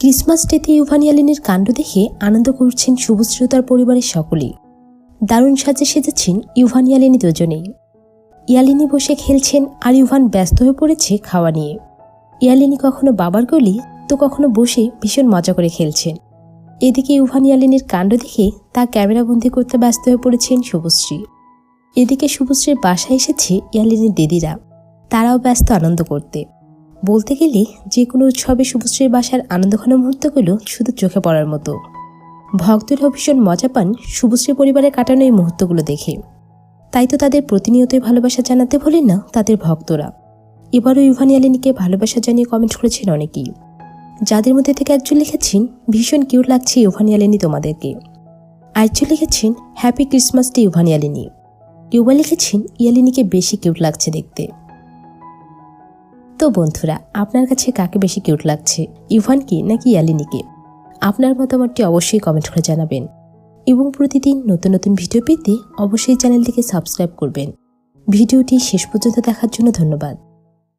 Christmas ডেতে ইউভানিয়ালিনের কাণ্ড দেখে আনন্দ করছেন শুভশ্রী পরিবারের সকলেই। দারুণ সাজে সেজেছেন ইউভানিয়ালিনী দুজনেই। ইয়ালিনী বসে খেলছেন আর ইউভান ব্যস্ত হয়ে পড়েছে খাওয়া নিয়ে। ইয়ালিনী কখনো বাবার গলি, তো কখনো বসে ভীষণ মজা করে খেলছেন। এদিকে ইউভান ইয়ালিনীর কাণ্ড দেখে তা ক্যামেরাবন্দি করতে ব্যস্ত হয়ে পড়েছেন শুভশ্রী। এদিকে শুভশ্রীর বাসায় এসেছে ইয়ালিনীর দিদিরা। তারাও ব্যস্ত আনন্দ করতে। বলতে গেলে যে কোনো উৎসবে শুভশ্রীর বাসার আনন্দঘন মুহূর্তগুলো শুধু চোখে পড়ার মতো। ভক্তরাও ভীষণ মজা পান শুভশ্রী পরিবারে কাটানো এই মুহূর্তগুলো দেখে। তাই তো তাদের প্রতিনিয়তই ভালোবাসা জানাতে ভোলেন না তাদের ভক্তরা। এবারও ইভানি আলিনীকে ভালোবাসা জানিয়ে কমেন্ট করেছেন অনেকেই। যাদের মধ্যে থেকে একজন লিখেছেন, ভীষণ কিউট লাগছে ইউভানি আলিনী তোমাদেরকে। আরেকজন লিখেছেন হ্যাপি ক্রিসমাস ডে ইউভানি আলিনী। কেউ বা লিখেছেন ইয়ালিনীকে বেশি কিউট লাগছে দেখতে। তো বন্ধুরা, আপনার কাছে কাকে বেশি কিউট লাগছে? ইভানকে নাকি ইয়ালিনিকে? আপনার মতামতটি অবশ্যই কমেন্ট করে জানাবেন। এবং প্রতিদিন নতুন নতুন ভিডিও পেতে অবশ্যই চ্যানেলটিকে সাবস্ক্রাইব করবেন। ভিডিওটি শেষ পর্যন্ত দেখার জন্য ধন্যবাদ।